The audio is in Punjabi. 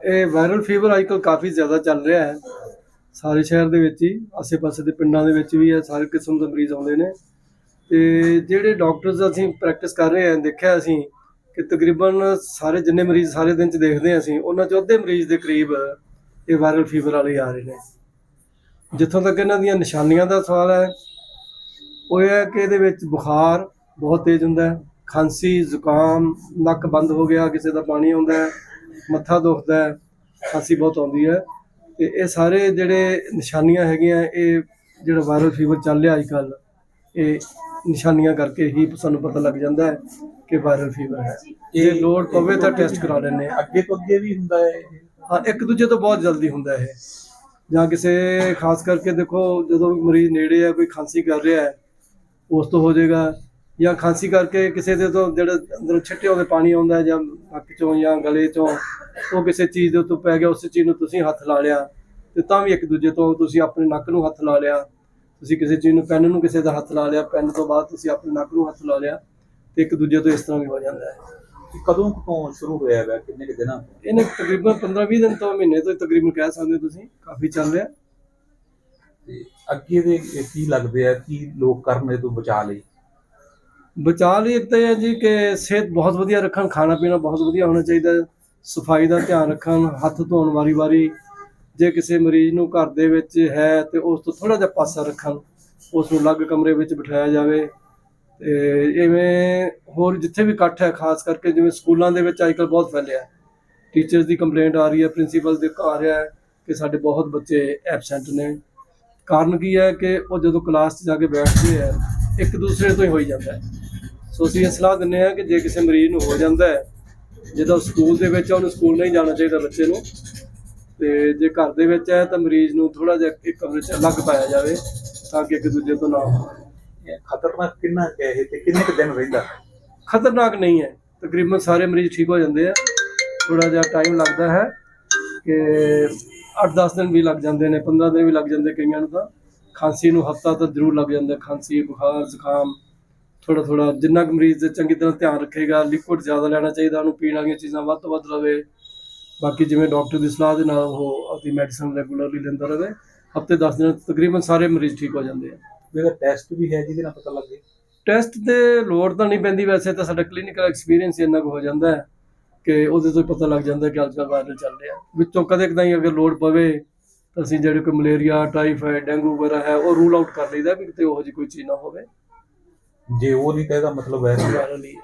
ਇਹ ਵਾਇਰਲ ਫੀਵਰ ਅੱਜਕੱਲ ਕਾਫੀ ਜ਼ਿਆਦਾ ਚੱਲ ਰਿਹਾ ਹੈ। ਸਾਰੇ ਸ਼ਹਿਰ ਦੇ ਵਿੱਚ ਹੀ, ਆਸੇ-ਪਾਸੇ ਦੇ ਪਿੰਡਾਂ ਦੇ ਵਿੱਚ ਵੀ ਹੈ, ਸਾਰੇ ਕਿਸਮ ਦੇ ਮਰੀਜ਼ ਆਉਂਦੇ ਨੇ। ਤੇ ਜਿਹੜੇ ਡਾਕਟਰਸ ਅਸੀਂ ਪ੍ਰੈਕਟਿਸ ਕਰ ਰਹੇ ਹਾਂ, ਦੇਖਿਆ ਅਸੀਂ ਕਿ ਤਕਰੀਬਨ ਸਾਰੇ ਜਿੰਨੇ ਮਰੀਜ਼ ਸਾਰੇ ਦਿਨ ਚ ਦੇਖਦੇ ਹਾਂ ਅਸੀਂ, ਉਹਨਾਂ ਚ ਅੱਧੇ ਮਰੀਜ਼ ਦੇ ਕਰੀਬ ਇਹ ਵਾਇਰਲ ਫੀਵਰ ਵਾਲੇ ਆ ਰਹੇ ਨੇ। ਜਿੱਥੋਂ ਤੱਕ ਇਹਨਾਂ ਦੀਆਂ ਨਿਸ਼ਾਨੀਆਂ ਦਾ ਸਵਾਲ ਹੈ, ਉਹ ਇਹ ਹੈ ਕਿ ਇਹਦੇ ਵਿੱਚ ਬੁਖਾਰ ਬਹੁਤ ਤੇਜ਼ ਹੁੰਦਾ ਹੈ। ਖਾਂਸੀ ਜ਼ੁਕਾਮ ਨੱਕ ਬੰਦ ਹੋ ਗਿਆ ਕਿਸੇ ਦਾ ਪਾਣੀ ਆਉਂਦਾ ਹੈ ਮੱਥਾ ਦੁਖਦਾ ਹੈ ਖਾਂਸੀ ਬਹੁਤ ਆਉਂਦੀ ਹੈ। ਤੇ ਇਹ ਸਾਰੇ ਜਿਹੜੇ ਨਿਸ਼ਾਨੀਆਂ ਹੈਗੀਆਂ ਇਹ ਜਿਹੜਾ ਵਾਇਰਲ ਫੀਵਰ ਚੱਲ ਰਿਹਾ ਅੱਜ ਕੱਲ ਇਹ ਨਿਸ਼ਾਨੀਆਂ ਕਰਕੇ ਹੀ ਸਾਨੂੰ ਪਤਾ ਲੱਗ ਜਾਂਦਾ ਹੈ ਕਿ ਵਾਇਰਲ ਫੀਵਰ ਹੈ। ਜੇ ਲੋੜ ਪਵੇ ਤਾਂ ਟੈਸਟ ਕਰਾ ਹਾਂ। ਅੱਗੇ ਤੋਂ ਅੱਗੇ ਵੀ ਹੁੰਦਾ ਹੈ? ਹਾਂ ਇੱਕ ਦੂਜੇ ਤੋਂ ਬਹੁਤ ਜਲਦੀ ਹੁੰਦਾ ਇਹ ਜਾਂ ਕਿਸੇ ਖਾਸ ਕਰਕੇ ਦੇਖੋ ਜਦੋਂ ਮਰੀਜ਼ ਨੇੜੇ ਹੈ ਕੋਈ ਖਾਂਸੀ ਕਰ ਰਿਹਾ ਹੈ ਉਸ ਤੋਂ ਹੋ ਜਾਏਗਾ ਜਾਂ ਖਾਂਸੀ ਕਰਕੇ ਕਿਸੇ ਦੇ ਤੋਂ ਜਿਹੜਾ ਅੰਦਰੋਂ ਛਿੱਟੇ ਉਹਦੇ ਪਾਣੀ ਆਉਂਦਾ ਜਾਂ ਨੱਕ ਚੋਂ ਜਾਂ ਗਲੇ ਚੋਂ ਉਹ ਕਿਸੇ ਚੀਜ਼ ਦੇ ਉੱਤੇ ਪੈ ਗਿਆ ਉਸ ਚੀਜ਼ ਨੂੰ ਤੁਸੀਂ ਹੱਥ ਲਾ ਲਿਆ ਤੇ ਤਾਂ ਵੀ ਇੱਕ ਦੂਜੇ ਤੋਂ ਤੁਸੀਂ ਆਪਣੇ ਨੱਕ ਨੂੰ ਹੱਥ ਲਾ ਲਿਆ। ਤੁਸੀਂ ਕਿਸੇ ਚੀਜ਼ ਨੂੰ ਪੈਨ ਨੂੰ ਕਿਸੇ ਦਾ ਹੱਥ ਲਾ ਲਿਆ ਪੈਨ ਤੋਂ ਬਾਅਦ ਤੁਸੀਂ ਆਪਣੇ ਨੱਕ ਨੂੰ ਹੱਥ ਲਾ ਲਿਆ ਤੇ ਇੱਕ ਦੂਜੇ ਤੋਂ ਇਸ ਤਰ੍ਹਾਂ ਵੀ ਹੋ ਜਾਂਦਾ ਹੈ। ਕਦੋਂ ਤੋਂ ਸ਼ੁਰੂ ਹੋਇਆ ਹੈ ਕਿੰਨੇ ਕੁ ਦਿਨਾਂ? ਇਹਨੇ ਤਕਰੀਬਨ 15-20 ਦਿਨ ਤੋਂ ਮਹੀਨੇ ਤੋਂ ਤਕਰੀਬਨ ਕਹਿ ਸਕਦੇ ਹੋ ਤੁਸੀਂ ਕਾਫੀ ਚੱਲ ਰਿਹਾ। ਤੇ ਅੱਗੇ ਦੇ ਕੀ ਲੱਗਦੇ ਆ? ਕੀ ਲੋਕ ਕਰਨ ਇਹ ਤੋਂ ਬਚਾ ਲਈ ਬਚਾਅ ਲਈ ਇੱਕ ਤਾਂ ਇਹ ਹੈ ਜੀ ਕਿ ਸਿਹਤ ਬਹੁਤ ਵਧੀਆ ਰੱਖਣ, ਖਾਣਾ ਪੀਣਾ ਬਹੁਤ ਵਧੀਆ ਹੋਣਾ ਚਾਹੀਦਾ ਸਫ਼ਾਈ ਦਾ ਧਿਆਨ ਰੱਖਣ, ਹੱਥ ਧੋਣ ਵਾਰੀ-ਵਾਰੀ ਜੇ ਕਿਸੇ ਮਰੀਜ਼ ਨੂੰ ਘਰ ਦੇ ਵਿੱਚ ਹੈ ਤੇ ਉਸ ਤੋਂ ਥੋੜਾ ਜਿਹਾ ਪਾਸਾ ਰੱਖਣ, ਉਸ ਨੂੰ ਅਲੱਗ ਕਮਰੇ ਵਿੱਚ ਬਿਠਾਇਆ ਜਾਵੇ। ਤੇ ਇਵੇਂ ਹੋਰ ਜਿੱਥੇ ਵੀ ਇਕੱਠ ਹੈ, ਖਾਸ ਕਰਕੇ ਜਿਵੇਂ ਸਕੂਲਾਂ ਦੇ ਵਿੱਚ ਅੱਜਕੱਲ ਬਹੁਤ ਫੈਲਿਆ। ਟੀਚਰਸ ਦੀ ਕੰਪਲੇਂਟ ਆ ਰਹੀ ਹੈ, ਪ੍ਰਿੰਸੀਪਲ ਦੇ ਆ ਰਿਹਾ ਹੈ ਕਿ ਸਾਡੇ ਬਹੁਤ ਬੱਚੇ ਐਬਸੈਂਟ ਨੇ। ਕਾਰਨ ਕੀ ਹੈ ਕਿ ਉਹ ਜਦੋਂ ਕਲਾਸ 'ਚ ਜਾ ਕੇ ਬੈਠਦੇ ਆ ਇੱਕ ਦੂਸਰੇ ਤੋਂ ਹੀ ਹੋਈ ਜਾਂਦਾ ਹੈ। ਸੋ ਅਸੀਂ ਇਹ ਸਲਾਹ ਦਿੰਦੇ ਹਾਂ ਕਿ ਜੇ ਕਿਸੇ ਮਰੀਜ਼ ਨੂੰ ਹੋ ਜਾਂਦਾ ਹੈ ਜਦੋਂ ਸਕੂਲ ਦੇ ਵਿੱਚ ਆ, ਉਹਨੂੰ ਸਕੂਲ ਨਹੀਂ ਜਾਣਾ ਚਾਹੀਦਾ ਬੱਚੇ ਨੂੰ ਤੇ ਜੇ ਘਰ ਦੇ ਵਿੱਚ ਹੈ ਤਾਂ ਮਰੀਜ਼ ਨੂੰ ਥੋੜਾ ਜਿਹਾ ਇੱਕ ਕਮਰੇ 'ਚ ਅਲੱਗ ਪਾਇਆ ਜਾਵੇ ਤਾਂ ਕਿ ਇੱਕ ਦੂਜੇ ਤੋਂ ਨਾ ਖਤਰਨਾਕ ਕਿੰਨਾ ਹੈ ਇਹ ਤੇ ਕਿੰਨੇ ਕੁ ਦਿਨ ਰਹਿੰਦਾ? ਖਤਰਨਾਕ ਨਹੀਂ ਹੈ। ਤਕਰੀਬਨ ਸਾਰੇ ਮਰੀਜ਼ ਠੀਕ ਹੋ ਜਾਂਦੇ ਆ। ਥੋੜਾ ਜਿਹਾ ਟਾਈਮ ਲੱਗਦਾ ਹੈ ਕਿ 8-10 ਦਿਨ ਵੀ ਲੱਗ ਜਾਂਦੇ ਨੇ 15 ਦਿਨ ਵੀ ਲੱਗ ਜਾਂਦੇ ਕਈਆਂ ਨੂੰ ਤਾਂ। ਖਾਂਸੀ ਨੂੰ ਹਫਤਾ ਤਾਂ ਜ਼ਰੂਰ ਲੱਗ ਜਾਂਦਾ ਖਾਂਸੀ ਬੁਖਾਰ ਜ਼ੁਕਾਮ। ਥੋੜਾ ਥੋੜਾ ਜਿੰਨਾ ਕੁ ਮਰੀਜ਼ ਚੰਗੀ ਤਰ੍ਹਾਂ ਧਿਆਨ ਰੱਖੇਗਾ ਲਿਕੁਇਡ ਜ਼ਿਆਦਾ ਲੈਣਾ ਚਾਹੀਦਾ ਉਹਨੂੰ ਪੀਣ ਵਾਲੀਆਂ ਚੀਜ਼ਾਂ ਵੱਧ ਤੋਂ ਵੱਧ ਲਵੇ ਬਾਕੀ ਜਿਵੇਂ ਡਾਕਟਰ ਦੀ ਸਲਾਹ ਦੇ ਨਾਲ ਉਹ ਆਪਣੀ ਮੈਡੀਸਨ ਰੈਗੂਲਰਲੀ ਲੈਂਦਾ ਰਹੇ ਹਫ਼ਤੇ 10 ਦਿਨ ਤਕਰੀਬਨ ਸਾਰੇ ਮਰੀਜ਼ ਠੀਕ ਹੋ ਜਾਂਦੇ ਆ। ਇਹਦਾ ਟੈਸਟ ਵੀ ਹੈ ਜਿਹਦੇ ਨਾਲ ਪਤਾ ਲੱਗੇ ਟੈਸਟ ਤੇ ਲੋੜ ਤਾਂ ਨਹੀਂ ਪੈਂਦੀ ਵੈਸੇ ਤਾਂ ਸਾਡਾ ਕਲੀਨਿਕਲ ਐਕਸਪੀਰੀਅੰਸ ਇੰਨਾ ਕੁ ਹੋ ਜਾਂਦਾ ਹੈ ਕਿ ਉਹਦੇ ਤੋਂ ਪਤਾ ਲੱਗ ਜਾਂਦਾ ਕਿ ਅੱਜਕੱਲ੍ਹ ਵਾਇਰਲ ਚੱਲ ਰਿਹਾ। ਵਿੱਚੋਂ ਕਦੇ ਕਦਾਈ ਅਗਰ ਲੋੜ ਪਵੇ ਤਾਂ ਅਸੀਂ ਜਿਹੜੇ ਕੋਈ ਮਲੇਰੀਆ ਟਾਈਫਾਇਡ ਡੇਂਗੂ ਵਗੈਰਾ ਹੈ ਉਹ ਰੂਲ ਆਊਟ ਕਰ ਲਈਦਾ ਵੀ ਕਿਤੇ ਉਹੋ ਜਿਹੀ ਕੋਈ ਚੀਜ਼ ਨਾ ਹੋਵੇ। ਜੇ ਉਹ ਨਹੀਂ ਤਾਂ ਇਹਦਾ ਮਤਲਬ ਵੈਸੇ ਵਾਇਰਲ ਹੀ